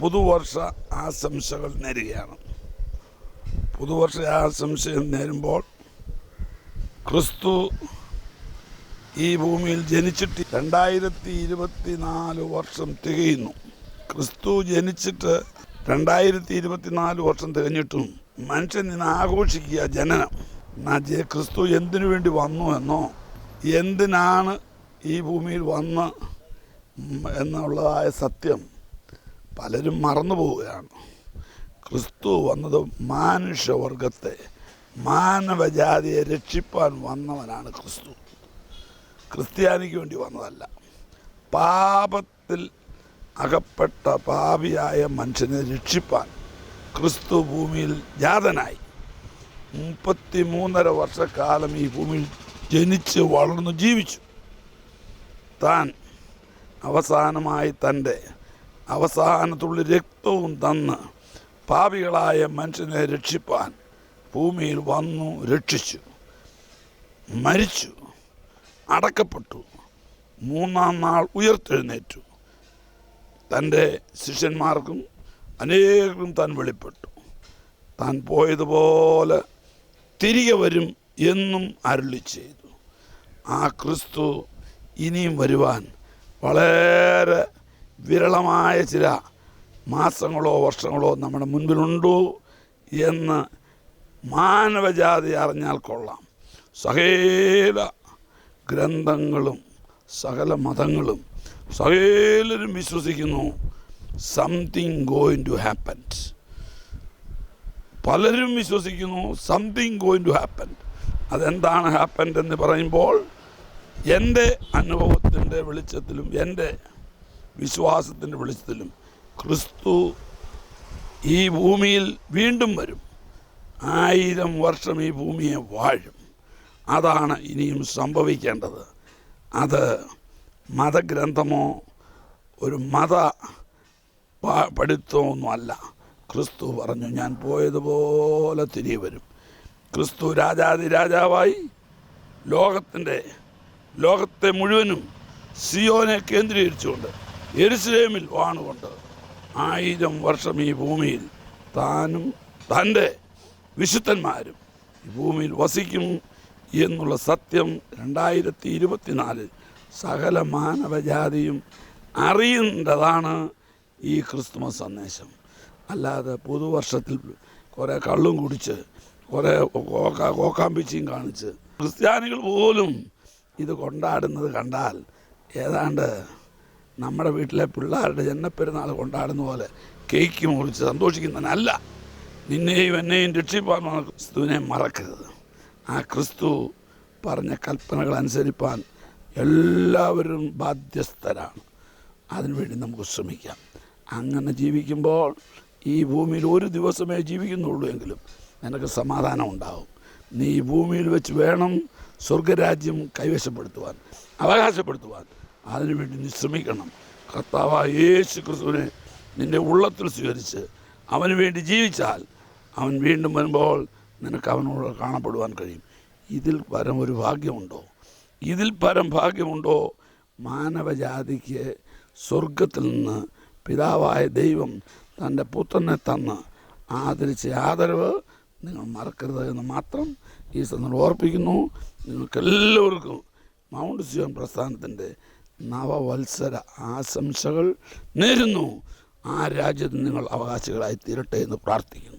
പുതുവർഷ ആശംസകൾ നേരുകയാണ്. പുതുവർഷ ആശംസകൾ നേരുമ്പോൾ ക്രിസ്തു ഈ ഭൂമിയിൽ ജനിച്ചിട്ട് രണ്ടായിരത്തി ഇരുപത്തി നാല് വർഷം തികയുന്നു. ക്രിസ്തു ജനിച്ചിട്ട് രണ്ടായിരത്തി ഇരുപത്തിനാല് വർഷം തികഞ്ഞിട്ടും മനുഷ്യൻ ഇന്ന് ആഘോഷിക്കുക ജനനം. ക്രിസ്തു എന്തിനു വേണ്ടി വന്നു എന്നോ എന്തിനാണ് ഈ ഭൂമിയിൽ വന്ന് എന്നുള്ളതായ സത്യം പലരും മറന്നു പോവുകയാണ് ക്രിസ്തു വന്നത് മാനുഷ്യവർഗത്തെ മാനവജാതിയെ രക്ഷിപ്പാൻ വന്നവനാണ് ക്രിസ്തു. ക്രിസ്ത്യാനിക്ക് വേണ്ടി വന്നതല്ല. പാപത്തിൽ അകപ്പെട്ട പാപിയായ മനുഷ്യനെ രക്ഷിപ്പാൻ ക്രിസ്തു ഭൂമിയിൽ ജാതനായി. മുപ്പത്തി മൂന്നര വർഷക്കാലം ഈ ഭൂമിയിൽ ജനിച്ച് വളർന്നു ജീവിച്ചു. താൻ അവസാനമായി തന്റെ അവസാനത്തുള്ള രക്തവും തന്ന് പാപികളായ മനുഷ്യനെ രക്ഷിപ്പാൻ ഭൂമിയിൽ വന്നു രക്ഷിച്ചു മരിച്ചു അടക്കപ്പെട്ടു. മൂന്നാം നാൾ ഉയർത്തെഴുന്നേറ്റു. തന്റെ ശിഷ്യന്മാർക്കും അനേകം താൻ വെളിപ്പെട്ടു. താൻ പോയതുപോലെ തിരികെ വരും എന്നും അരുളി ചെയ്തു. ആ ക്രിസ്തു ഇനിയും വരുവാൻ വളരെ വിരളമായ ചില മാസങ്ങളോ വർഷങ്ങളോ നമ്മുടെ മുൻപിലുണ്ടോ എന്ന് മാനവജാതി അറിഞ്ഞാൽ കൊള്ളാം. സകല ഗ്രന്ഥങ്ങളും സകല മതങ്ങളും സകലരും വിശ്വസിക്കുന്നു. സംതിങ് ഗോയിങ് ടു ഹാപ്പൻ പലരും വിശ്വസിക്കുന്നു സംതിങ് ഗോയിങ് ടു ഹാപ്പൻ അതെന്താണ് ഹാപ്പൻ എന്ന് പറയുമ്പോൾ എന്റെ അനുഭവത്തിന്റെ വെളിച്ചത്തിലും എന്റെ വിശ്വാസത്തിന്റെ വെളിച്ചത്തിലും ക്രിസ്തു ഈ ഭൂമിയിൽ വീണ്ടും വരും. ആയിരം വർഷം ഈ ഭൂമിയെ വാഴും. അതാണ് ഇനിയും സംഭവിക്കേണ്ടത്. അത് മതഗ്രന്ഥമോ ഒരു മത പ- പഠിത്തമൊന്നുമല്ല ക്രിസ്തു പറഞ്ഞു ഞാൻ പോയതുപോലെ തിരികെ വരും. ക്രിസ്തു രാജാതി രാജാവായി ലോകത്തിന്റെ ലോകത്തെ മുഴുവനും സിയോനെ കേന്ദ്രീകരിച്ചുകൊണ്ട് എരുസലേമിൽ വാണുകൊണ്ട് ആയിരം വർഷം ഈ ഭൂമിയിൽ താനും തന്റെ വിശുദ്ധന്മാരും ഈ ഭൂമിയിൽ വസിക്കും എന്നുള്ള സത്യം രണ്ടായിരത്തി ഇരുപത്തിനാലിൽ സകല മാനവജാതിയും അറിയേണ്ടതാണ് ഈ ക്രിസ്തുമസ് സന്ദേശം. അല്ലാതെ പുതുവർഷത്തിൽ കുറേ കള്ളും കുടിച്ച് കുറേ കോക്ക കോക്കാമ്പിച്ചിയും കാണിച്ച് ക്രിസ്ത്യാനികൾ പോലും ഇത് കൊണ്ടാടുന്നത് കണ്ടാൽ ഏതാണ്ട് നമ്മുടെ വീട്ടിലെ പിള്ളേരുടെ ജന്മപ്പെരുന്നാൾ കൊണ്ടാടുന്ന പോലെ കേക്ക് മുറിച്ച് സന്തോഷിക്കുന്നതിനല്ല നിന്നെയും എന്നെയും രക്ഷിപ്പാൻ ക്രിസ്തുവിനെ മറക്കരുത്. ആ ക്രിസ്തു പറഞ്ഞ കൽപ്പനകൾ അനുസരിപ്പാൻ എല്ലാവരും ബാധ്യസ്ഥരാണ്. അതിനുവേണ്ടി നമുക്ക് ശ്രമിക്കാം. അങ്ങനെ ജീവിക്കുമ്പോൾ ഈ ഭൂമിയിൽ ഒരു ദിവസമേ ജീവിക്കുന്നുള്ളൂ എങ്കിലും നിനക്ക് സമാധാനം ഉണ്ടാവും. നീ ഈ ഭൂമിയിൽ വെച്ച് വേണം സ്വർഗരാജ്യം കൈവശപ്പെടുത്തുവാൻ അവകാശപ്പെടുത്തുവാൻ. അതിനുവേണ്ടി നീ ശ്രമിക്കണം. കർത്താവായ യേശു ക്രിസ്തുവിനെ നിന്റെ ഉള്ളത്തിൽ സ്വീകരിച്ച് അവന് വേണ്ടി ജീവിച്ചാൽ അവൻ വീണ്ടും വരുമ്പോൾ നിനക്ക് അവനോട് കാണപ്പെടുവാൻ കഴിയും. ഇതിൽ പരം ഒരു ഭാഗ്യമുണ്ടോ? ഇതിൽ പരം ഭാഗ്യമുണ്ടോ? മാനവജാതിക്ക് സ്വർഗത്തിൽ നിന്ന് പിതാവായ ദൈവം തന്റെ പുത്രനെ തന്ന് ആദരിച്ച ആദരവ് നിങ്ങൾ മറക്കരുത് എന്ന് മാത്രം ഈ സന്ദർഭം ഓർപ്പിക്കുന്നു. നിങ്ങൾക്കെല്ലാവർക്കും മൗണ്ട് സിയോൺ പ്രസ്ഥാനത്തിന്റെ നവവത്സര ആശംസകൾ നേരുന്നു. ആ രാജ്യത്ത് നിങ്ങൾ അവകാശികളായി തീരട്ടെ എന്ന് പ്രാർത്ഥിക്കുന്നു.